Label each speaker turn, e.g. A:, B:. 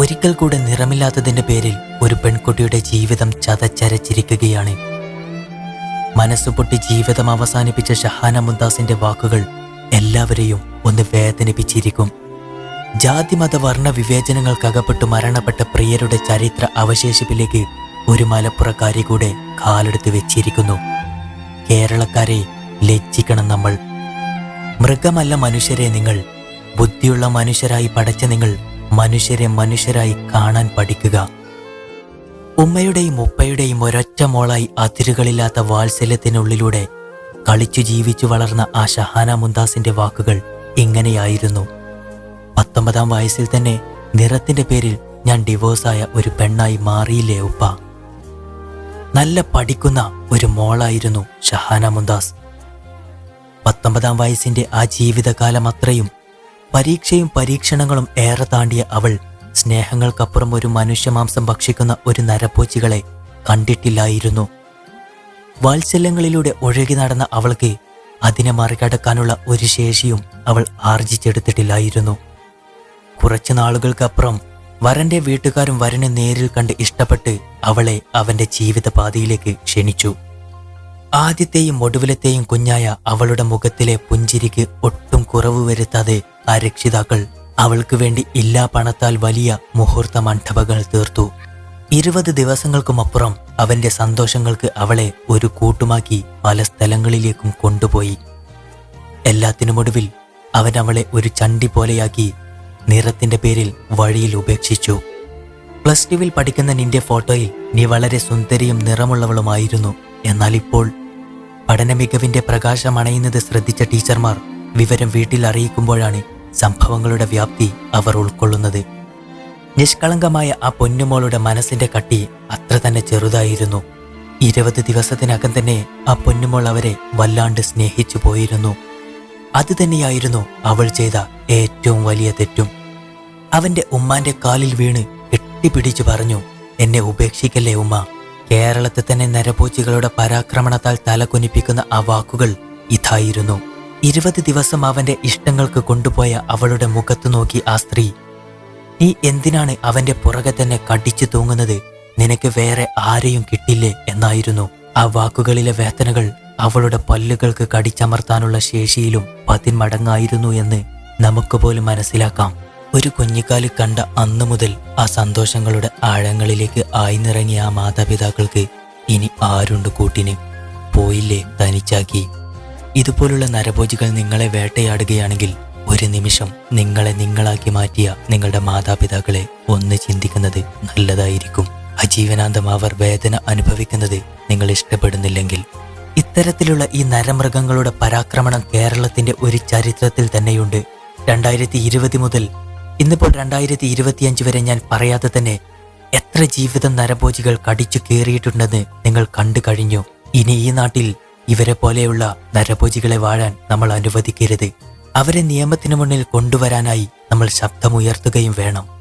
A: ഒരിക്കൽ കൂടെ നിറമില്ലാത്തതിന്റെ പേരിൽ ഒരു പെൺകുട്ടിയുടെ ജീവിതം ചതച്ചരച്ചിരിക്കുകയാണ്. മനസ്സുപൊട്ടി ജീവിതം അവസാനിപ്പിച്ച ഷഹാന മുന്താസിന്റെ വാക്കുകൾ എല്ലാവരെയും ഒന്ന് വേദനിപ്പിച്ചിരിക്കും. ജാതിമത വർണ വിവേചനങ്ങൾക്കകപ്പെട്ട് മരണപ്പെട്ട പ്രിയരുടെ ചരിത്ര അവശേഷിപ്പിലേക്ക് ഒരു മലപ്പുറക്കാരി കൂടെ കാലെടുത്ത് വെച്ചിരിക്കുന്നു. കേരളക്കാരെ ലജ്ജിക്കണം നമ്മൾ. മൃഗമല്ല മനുഷ്യരെ നിങ്ങൾ. ബുദ്ധിയുള്ള മനുഷ്യരായി പടച്ച നിങ്ങൾ മനുഷ്യരെ മനുഷ്യരായി കാണാൻ പഠിക്കുക. ഉമ്മയുടെയും ഉപ്പയുടെയും ഒരൊറ്റ മോളായി അതിരുകളില്ലാത്ത വാത്സല്യത്തിനുള്ളിലൂടെ കളിച്ചു ജീവിച്ചു വളർന്ന ആ ഷഹാന മുന്താസിന്റെ വാക്കുകൾ ഇങ്ങനെയായിരുന്നു. പത്തൊമ്പതാം വയസ്സിൽ തന്നെ നിറത്തിന്റെ പേരിൽ ഞാൻ ഡിവോഴ്സായ ഒരു പെണ്ണായി മാറിയില്ലേ ഉപ്പ. നല്ല പഠിക്കുന്ന ഒരു മോളായിരുന്നു ഷഹാന മുന്താസ് പത്തൊമ്പതാം വയസ്സിന്റെ ആ ജീവിതകാലം അത്രയും പരീക്ഷയും പരീക്ഷണങ്ങളും ഏറെ താണ്ടിയ അവൾ സ്നേഹങ്ങൾക്കപ്പുറം ഒരു മനുഷ്യമാംസം ഭക്ഷിക്കുന്ന ഒരു നരപൂച്ചികളെ കണ്ടിട്ടില്ലായിരുന്നു. വാത്സല്യങ്ങളിലൂടെ ഒഴുകി നടന്ന അവൾക്ക് അതിനെ മറികടക്കാനുള്ള ഒരു ശേഷിയും അവൾ ആർജിച്ചെടുത്തിട്ടില്ലായിരുന്നു. കുറച്ചു നാളുകൾക്കപ്പുറം വരന്റെ വീട്ടുകാരും വരനെ നേരിൽ കണ്ട് ഇഷ്ടപ്പെട്ട് അവളെ അവന്റെ ജീവിതപാതയിലേക്ക് ക്ഷണിച്ചു. ആദ്യത്തെയും ഒടുവിലത്തെയും കുഞ്ഞായ അവളുടെ മുഖത്തിലെ പുഞ്ചിരിക്ക് ഒട്ടും കുറവ് വരുത്താതെ ആ രക്ഷിതാക്കൾ അവൾക്ക് വേണ്ടി ഇല്ലാ പണത്താൽ വലിയ മുഹൂർത്ത മണ്ഡപങ്ങൾ തീർത്തു. ഇരുപത് ദിവസങ്ങൾക്കുമപ്പുറം അവന്റെ സന്തോഷങ്ങൾക്ക് അവളെ ഒരു കൂട്ടുമാക്കി പല സ്ഥലങ്ങളിലേക്കും കൊണ്ടുപോയി. എല്ലാത്തിനുമൊടുവിൽ അവൻ അവളെ ഒരു ചണ്ടി പോലെയാക്കി നിറത്തിന്റെ പേരിൽ വഴിയിൽ ഉപേക്ഷിച്ചു. പ്ലസ് ടുവിൽ പഠിക്കുന്ന നിന്റെ ഫോട്ടോയിൽ നീ വളരെ സുന്ദരിയും നിറമുള്ളവളുമായിരുന്നു. എന്നാൽ ഇപ്പോൾ പഠന മികവിന്റെ പ്രകാശം അണയുന്നത് ശ്രദ്ധിച്ച ടീച്ചർമാർ വിവരം വീട്ടിൽ അറിയിക്കുമ്പോഴാണ് സംഭവങ്ങളുടെ വ്യാപ്തി അവർ ഉൾക്കൊള്ളുന്നത്. നിഷ്കളങ്കമായ ആ പൊന്നുമോളുടെ മനസ്സിന്റെ കട്ടി അത്ര തന്നെ ചെറുതായിരുന്നു. ഇരുപത് ദിവസത്തിനകം തന്നെ ആ പൊന്നുമോൾ അവരെ വല്ലാണ്ട് സ്നേഹിച്ചു പോയിരുന്നു. അത് തന്നെയായിരുന്നു അവൾ ചെയ്ത ഏറ്റവും വലിയ തെറ്റും. അവന്റെ ഉമ്മാന്റെ കാലിൽ വീണ് കെട്ടിപ്പിടിച്ചു പറഞ്ഞു എന്നെ ഉപേക്ഷിക്കല്ലേ ഉമ്മ? കേരളത്തിൽ തന്നെ നരപൂച്ചികളുടെ പരാക്രമണത്താൽ തലകുനിപ്പിക്കുന്ന ആ വാക്കുകൾ ഇതായിരുന്നു. ഇരുപത് ദിവസം അവന്റെ ഇഷ്ടങ്ങൾക്ക് കൊണ്ടുപോയ അവളുടെ മുഖത്തു നോക്കി ആ സ്ത്രീ നീ എന്തിനാണ് അവന്റെ പുറകെ തന്നെ കടിച്ചു തൂങ്ങുന്നത്? നിനക്ക് വേറെ ആരെയും കിട്ടില്ലേ? എന്നായിരുന്നു. ആ വാക്കുകളിലെ വേദനകൾ അവളുടെ പല്ലുകൾക്ക് കടിച്ചമർത്താനുള്ള ശേഷിയിലും പതിന്മടങ്ങായിരുന്നു എന്ന് നമുക്ക് പോലും മനസ്സിലാക്കാം. ഒരു കുഞ്ഞിക്കാൽ കണ്ട അന്നു മുതൽ ആ സന്തോഷങ്ങളുടെ ആഴങ്ങളിലേക്ക് ആയിന്നിറങ്ങിയ ആ മാതാപിതാക്കൾക്ക് ഇനി ആരുണ്ട് കൂട്ടിന്? പോയില്ലേ തനിച്ചാക്കി? ഇതുപോലുള്ള നരഭോജികൾ നിങ്ങളെ വേട്ടയാടുകയാണെങ്കിൽ ഒരു നിമിഷം നിങ്ങളെ നിങ്ങളാക്കി മാറ്റിയ നിങ്ങളുടെ മാതാപിതാക്കളെ ഒന്ന് ചിന്തിക്കുന്നത് നല്ലതായിരിക്കും. അജീവനാന്തം അവർ വേദന അനുഭവിക്കുന്നത് നിങ്ങൾ ഇഷ്ടപ്പെടുന്നില്ലെങ്കിൽ. ഇത്തരത്തിലുള്ള ഈ നരമൃഗങ്ങളുടെ പരാക്രമണം കേരളത്തിന്റെ ഒരു ചരിത്രത്തിൽ തന്നെയുണ്ട്. രണ്ടായിരത്തി ഇരുപത് മുതൽ ഇന്നിപ്പോൾ രണ്ടായിരത്തി ഇരുപത്തിയഞ്ച് വരെ ഞാൻ പറയാതെ തന്നെ എത്ര ജീവിതം നരഭോജികൾ കടിച്ചു കീറിയിട്ടുണ്ടെന്ന് നിങ്ങൾ കണ്ടു കഴിഞ്ഞു. ഇനി ഈ നാട്ടിൽ ഇവരെ പോലെയുള്ള നരഭോജികളെ വാഴാൻ നമ്മൾ അനുവദിക്കരുത്. അവരെ നിയമത്തിനു മുന്നിൽ കൊണ്ടുവരാനായി നമ്മൾ ശബ്ദമുയർത്തുകയും വേണം.